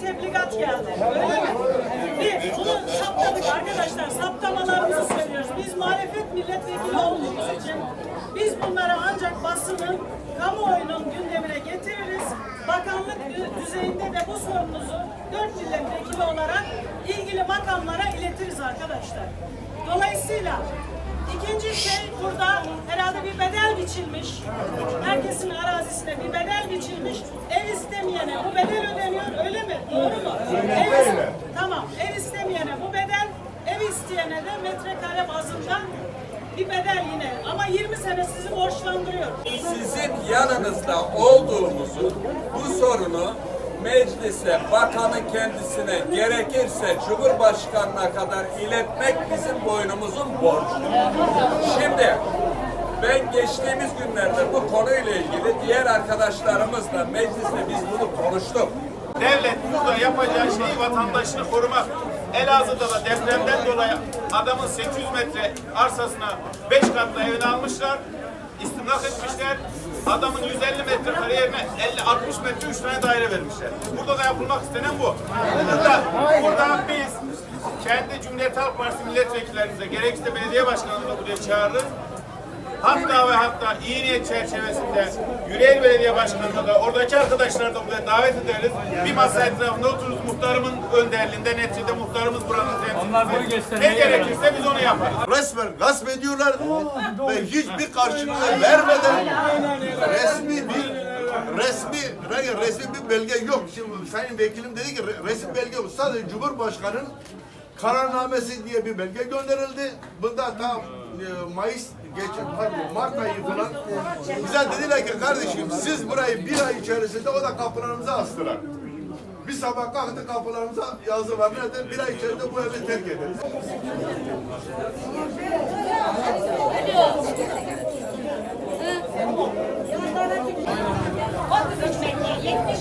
bir tebligat geldi. Öyle mi? Bir, bunu saptadık arkadaşlar. Saptamalarımızı söylüyoruz. Biz muhalefet milletvekili olduğumuz için biz bunları ancak basının, kamuoyunun gündemine getiririz. Bakanlık dü- düzeyinde de bu sorunuzu dört milletvekili olarak ilgili makamlara iletiriz arkadaşlar. Dolayısıyla ikinci şey burada herhalde bir bedel biçilmiş. Herkesin arazisine bir bedel biçilmiş. Ev istemeyene bu bedel ödeniyor öyle mi? Doğru mu? Ev is- tamam. Ev istemeyene bu bedel, ev isteyene de metrekare bazında bir bedel yine. Ama 20 sene sizi borçlandırıyor. sizin yanınızda olduğumuzu, bu sorunu meclise, bakanın kendisine gerekirse Cumhurbaşkanına kadar iletmek bizim boynumuzun borcu. Şimdi ben geçtiğimiz günlerde bu konuyla ilgili diğer arkadaşlarımızla mecliste biz bunu konuştuk. Devlet burada yapacağı şey vatandaşını korumak. Elazığ'da da depremden dolayı adamın 800 metre arsasına 5 katlı evini almışlar. İstimlak etmişler. Adamın 150 metre kare yerine 50-60 metre 3 tane daire vermişler. Burada da yapılmak istenen bu. Burada, burada biz kendi Cumhuriyet Halk Partisi milletvekillerimize gerekirse belediye başkanımıza buraya çağırırız. Hatta ve hatta iyi niyet çerçevesinde Yüreğir Belediye Başkanı'na da oradaki arkadaşlar da buraya davet ederiz. Bir masa etrafında otururuz muhtarımın önderliğinde neticede muhtarımız buranın temsilcisi. Ne gerekirse biz onu yaparız. resmen gasp ediyorlar ve hiçbir karşılığı vermeden resmi bir resmi resmi bir belge yok. Şimdi sayın vekilim dedi ki re- resmi belge yok. Sadece Cumhurbaşkanı'nın kararnamesi diye bir belge gönderildi. Bunda tam Mayıs geçen pardon Mart ayı falan bize dediler ki kardeşim siz burayı bir ay içerisinde o da kapılarımıza astılar. Bir sabah kalktı kapılarımıza yazdılar. Nerede? Bir ay içerisinde bu evi terk edin. 33 metre 70